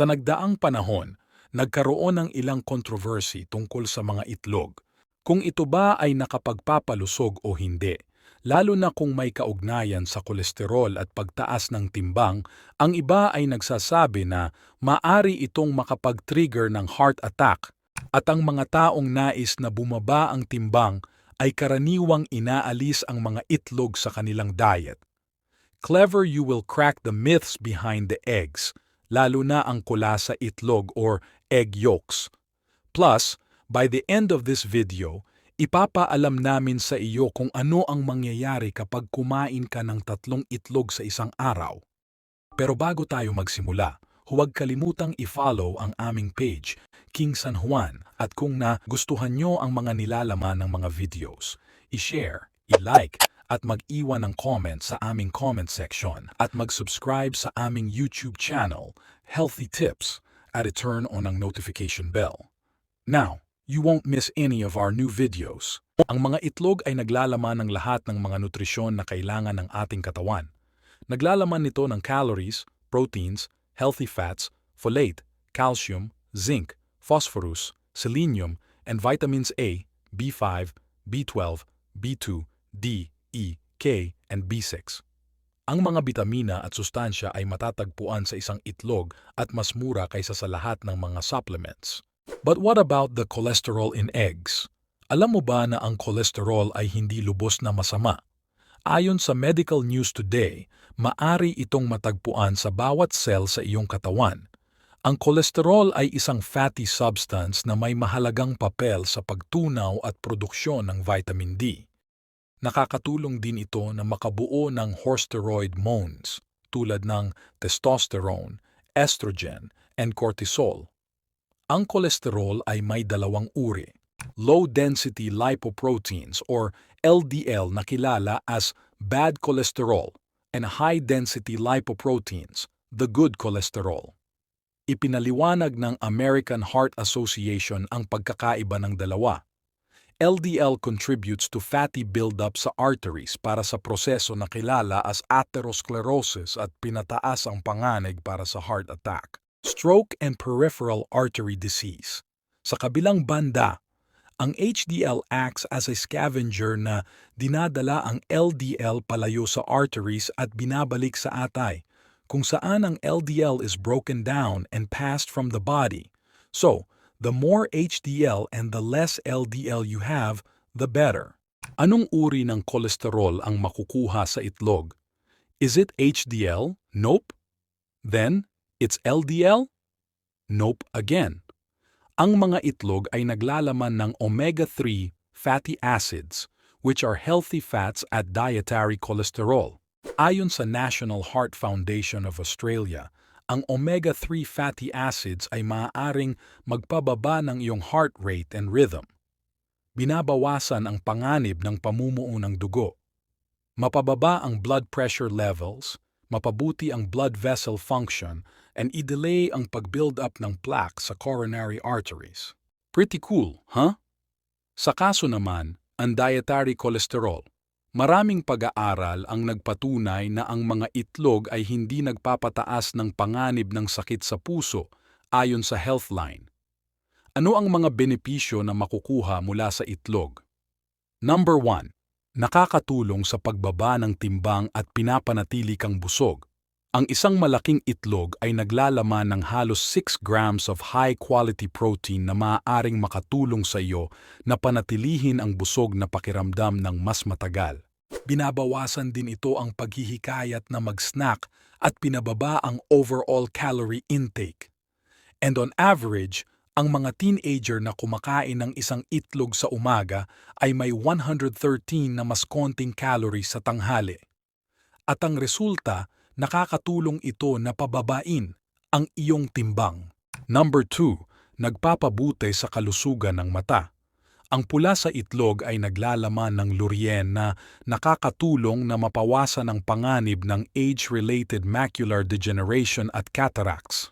Sa nagdaang panahon, nagkaroon ng ilang controversy tungkol sa mga itlog. Kung ito ba ay nakapagpapalusog o hindi. Lalo na kung may kaugnayan sa kolesterol at pagtaas ng timbang, ang iba ay nagsasabi na maari itong makapag-trigger ng heart attack at ang mga taong nais na bumaba ang timbang ay karaniwang inaalis ang mga itlog sa kanilang diet. Clever you will crack the myths behind the eggs, lalo na ang kula sa itlog or egg yolks. Plus, by the end of this video, ipapaalam namin sa iyo kung ano ang mangyayari kapag kumain ka ng tatlong itlog sa isang araw. Pero bago tayo magsimula, huwag kalimutang i-follow ang aming page, King San Juan, at kung na gustuhan nyo ang mga nilalaman ng mga videos, i-share, i-like, at mag-iwan ng comment sa aming comment section at mag-subscribe sa aming YouTube channel, Healthy Tips, at i-turn on ang notification bell. Now, you won't miss any of our new videos. Ang mga itlog ay naglalaman ng lahat ng mga nutrisyon na kailangan ng ating katawan. Naglalaman nito ng calories, proteins, healthy fats, folate, calcium, zinc, phosphorus, selenium, and vitamins A, B5, B12, B2, D, E, K, and B6. Ang mga bitamina at sustansya ay matatagpuan sa isang itlog at mas mura kaysa sa lahat ng mga supplements. But what about the cholesterol in eggs? Alam mo ba na ang cholesterol ay hindi lubos na masama? Ayon sa Medical News Today, maari itong matagpuan sa bawat cell sa iyong katawan. Ang cholesterol ay isang fatty substance na may mahalagang papel sa pagtunaw at produksyon ng vitamin D. Nakakatulong din ito na makabuo ng horsteroid hormones tulad ng testosterone, estrogen, and cortisol. Ang kolesterol ay may dalawang uri. Low-density lipoproteins or LDL na kilala as bad cholesterol and high-density lipoproteins, the good cholesterol. Ipinaliwanag ng American Heart Association ang pagkakaiba ng dalawa. LDL contributes to fatty buildup sa arteries para sa proseso na kilala as atherosclerosis at pinataas ang panganib para sa heart attack, stroke and peripheral artery disease. Sa kabilang banda, ang HDL acts as a scavenger na dinadala ang LDL palayo sa arteries at binabalik sa atay, kung saan ang LDL is broken down and passed from the body. So, the more HDL and the less LDL you have, the better. Anong uri ng kolesterol ang makukuha sa itlog? Is it HDL? Nope. Then, it's LDL? Nope again. Ang mga itlog ay naglalaman ng omega-3 fatty acids, which are healthy fats at dietary cholesterol. Ayon sa National Heart Foundation of Australia, ang omega-3 fatty acids ay maaaring magpababa ng iyong heart rate and rhythm. Binabawasan ang panganib ng pamumuo ng dugo. Mapababa ang blood pressure levels, mapabuti ang blood vessel function, and i-delay ang pag-build up ng plaque sa coronary arteries. Pretty cool, huh? Sa kaso naman, ang dietary cholesterol – Maraming pag-aaral ang nagpatunay na ang mga itlog ay hindi nagpapataas ng panganib ng sakit sa puso ayon sa Healthline. Ano ang mga benepisyo na makukuha mula sa itlog? Number 1. Nakakatulong sa pagbaba ng timbang at pinapanatili kang busog. Ang isang malaking itlog ay naglalaman ng halos 6 grams of high-quality protein na maaaring makatulong sa iyo na panatilihin ang busog na pakiramdam ng mas matagal. Binabawasan din ito ang paghihikayat na mag-snack at pinababa ang overall calorie intake. And on average, ang mga teenager na kumakain ng isang itlog sa umaga ay may 113 na mas konting calories sa tanghali. At ang resulta, nakakatulong ito na pababain ang iyong timbang. Number 2, nagpapabuti sa kalusugan ng mata. Ang pula sa itlog ay naglalaman ng lurien na nakakatulong na mapawasan ang panganib ng age-related macular degeneration at cataracts.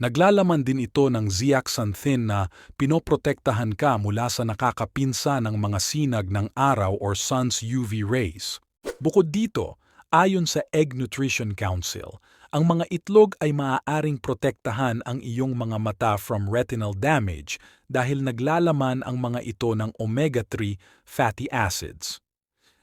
Naglalaman din ito ng zeaxanthin na pinoprotektahan ka mula sa nakakapinsa ng mga sinag ng araw or sun's UV rays. Bukod dito, ayon sa Egg Nutrition Council, Ang mga itlog ay maaaring protektahan ang iyong mga mata from retinal damage dahil naglalaman ang mga ito ng omega-3 fatty acids.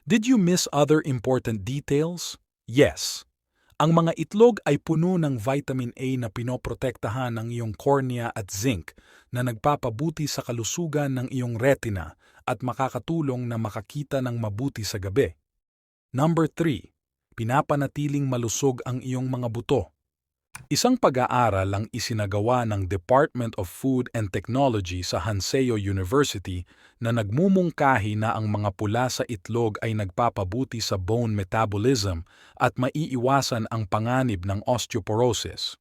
Did you miss other important details? Yes. Ang mga itlog ay puno ng vitamin A na pinoprotektahan ng iyong cornea at zinc na nagpapabuti sa kalusugan ng iyong retina at makakatulong na makakita ng mabuti sa gabi. Number 3. Pinapanatiling malusog ang iyong mga buto. Isang pag-aaral ang isinagawa ng Department of Food and Technology sa Hanseo University na nagmumungkahi na ang mga pula sa itlog ay nagpapabuti sa bone metabolism at maiiwasan ang panganib ng osteoporosis.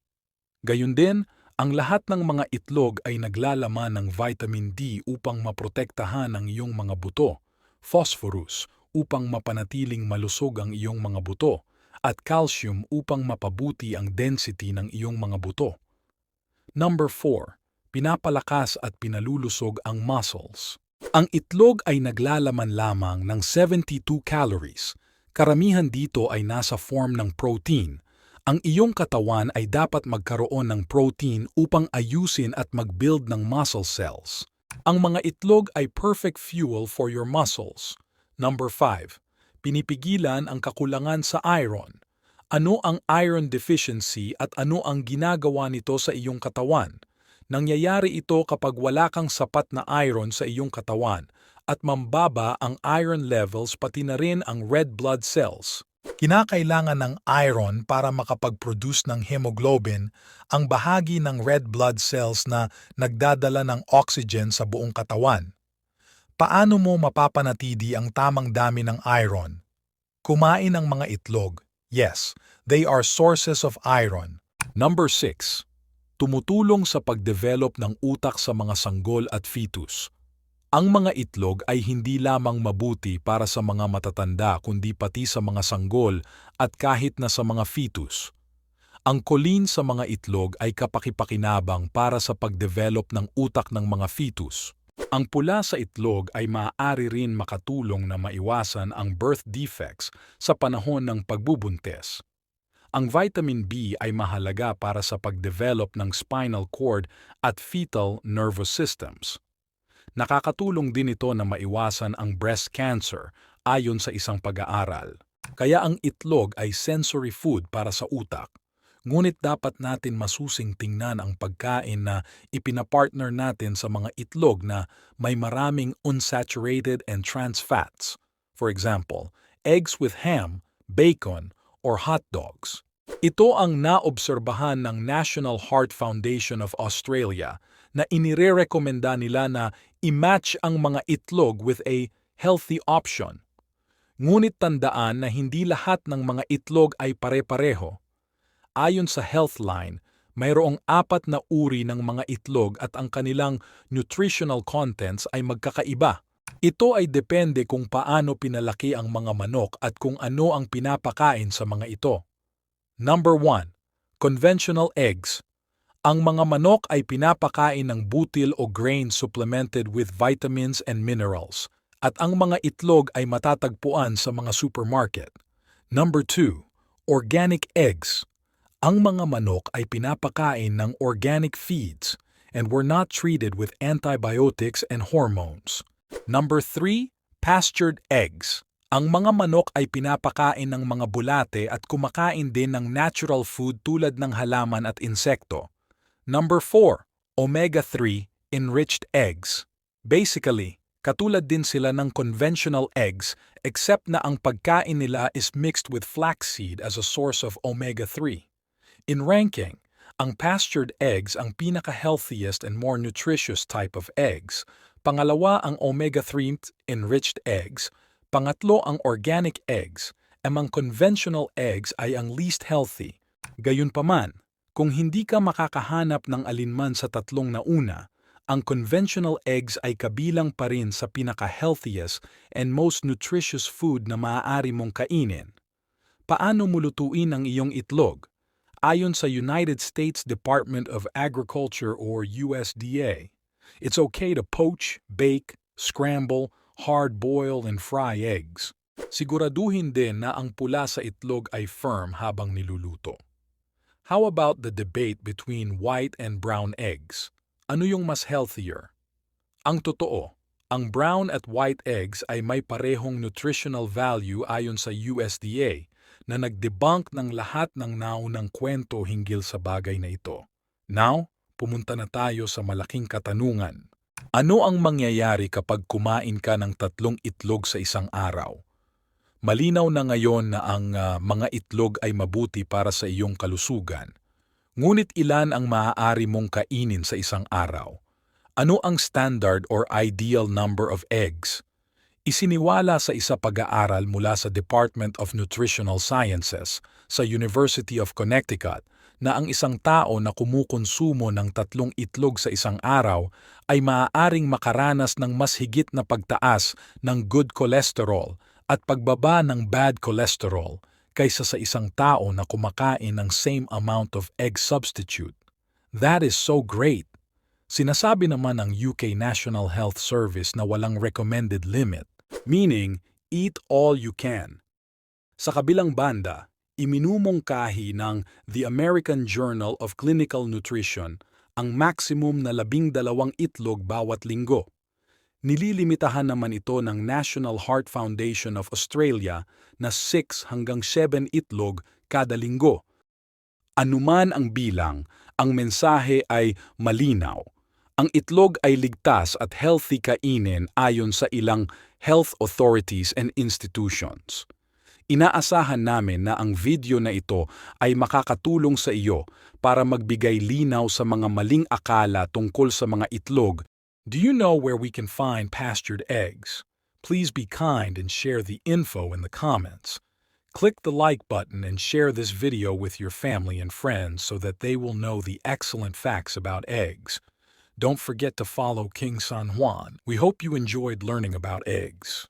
Gayun din, ang lahat ng mga itlog ay naglalaman ng vitamin D upang maprotektahan ang iyong mga buto, phosphorus upang mapanatiling malusog ang iyong mga buto, at calcium upang mapabuti ang density ng iyong mga buto. Number 4. Pinapalakas at pinalulusog ang muscles. Ang itlog ay naglalaman lamang ng 72 calories. Karamihan dito ay nasa form ng protein. Ang iyong katawan ay dapat magkaroon ng protein upang ayusin at mag-build ng muscle cells. Ang mga itlog ay perfect fuel for your muscles. Number 5 pinipigilan ang kakulangan sa iron. Ano ang iron deficiency at ano ang ginagawa nito sa iyong katawan? Nangyayari ito kapag wala kang sapat na iron sa iyong katawan at mambaba ang iron levels pati na rin ang red blood cells. Kinakailangan ng iron para makapag-produce ng hemoglobin ang bahagi ng red blood cells na nagdadala ng oxygen sa buong katawan. Paano mo mapapanatili ang tamang dami ng iron? Kumain ng mga itlog. Yes, they are sources of iron. Number 6. Tumutulong sa pagdevelop ng utak sa mga sanggol at fetus. Ang mga itlog ay hindi lamang mabuti para sa mga matatanda kundi pati sa mga sanggol at kahit na sa mga fetus. Ang kolin sa mga itlog ay kapakipakinabang para sa pagdevelop ng utak ng mga fetus. Ang pula sa itlog ay maaari rin makatulong na maiwasan ang birth defects sa panahon ng pagbubuntis. Ang vitamin B ay mahalaga para sa pagdevelop ng spinal cord at fetal nervous systems. Nakakatulong din ito na maiwasan ang breast cancer ayon sa isang pag-aaral. Kaya ang itlog ay sensory food para sa utak. Ngunit dapat natin masusing tingnan ang pagkain na ipinapartner natin sa mga itlog na may maraming unsaturated and trans fats. For example, eggs with ham, bacon, or hot dogs. Ito ang naobserbahan ng National Heart Foundation of Australia na inirerekomenda nila na i-match ang mga itlog with a healthy option. Ngunit tandaan na hindi lahat ng mga itlog ay pare-pareho. Ayon sa Healthline, mayroong apat na uri ng mga itlog at ang kanilang nutritional contents ay magkakaiba. Ito ay depende kung paano pinalaki ang mga manok at kung ano ang pinapakain sa mga ito. Number 1. Conventional eggs. Ang mga manok ay pinapakain ng butil o grain supplemented with vitamins and minerals, at ang mga itlog ay matatagpuan sa mga supermarket. Number 2. Organic eggs. Ang mga manok ay pinapakain ng organic feeds and were not treated with antibiotics and hormones. Number 3. Pastured eggs. Ang mga manok ay pinapakain ng mga bulate at kumakain din ng natural food tulad ng halaman at insekto. Number 4. Omega-3 enriched eggs. Basically, katulad din sila ng conventional eggs except na ang pagkain nila is mixed with flaxseed as a source of omega-3. In ranking, ang pastured eggs ang pinaka-healthiest and more nutritious type of eggs. Pangalawa ang omega-3 enriched eggs. Pangatlo ang organic eggs. Among conventional eggs ay ang least healthy. Gayunpaman, kung hindi ka makakahanap ng alinman sa tatlong nauna, ang conventional eggs ay kabilang pa rin sa pinaka-healthiest and most nutritious food na maaari mong kainin. Paano mulutuin ang iyong itlog? Ayon sa United States Department of Agriculture or USDA, it's okay to poach, bake, scramble, hard-boil, and fry eggs. Siguraduhin din na ang pula sa itlog ay firm habang niluluto. How about the debate between white and brown eggs? Ano yung mas healthier? Ang totoo, ang brown at white eggs ay may parehong nutritional value ayon sa USDA na nagdebunk ng lahat ng naunang kwento hinggil sa bagay na ito. Now, pumunta na tayo sa malaking katanungan. Ano ang mangyayari kapag kumain ka ng tatlong itlog sa isang araw? Malinaw na ngayon na ang ah, mga itlog ay mabuti para sa iyong kalusugan. Ngunit ilan ang maaari mong kainin sa isang araw? Ano ang standard or ideal number of eggs? Isiniwala sa isa pag-aaral mula sa Department of Nutritional Sciences sa University of Connecticut na ang isang tao na kumukonsumo ng tatlong itlog sa isang araw ay maaaring makaranas ng mas higit na pagtaas ng good cholesterol at pagbaba ng bad cholesterol kaysa sa isang tao na kumakain ng same amount of egg substitute. That is so great! Sinasabi naman ng UK National Health Service na walang recommended limit, meaning eat all you can. Sa kabilang banda, iminumungkahi ng The American Journal of Clinical Nutrition ang maximum na labing dalawang itlog bawat linggo. Nililimitahan naman ito ng National Heart Foundation of Australia na 6 hanggang 7 itlog kada linggo. Anuman ang bilang, ang mensahe ay malinaw. Ang itlog ay ligtas at healthy kainin ayon sa ilang health authorities and institutions. Inaasahan namin na ang video na ito ay makakatulong sa iyo para magbigay linaw sa mga maling akala tungkol sa mga itlog. Do you know where we can find pastured eggs? Please be kind and share the info in the comments. Click the like button and share this video with your family and friends so that they will know the excellent facts about eggs. Don't forget to follow King San Juan. We hope you enjoyed learning about eggs.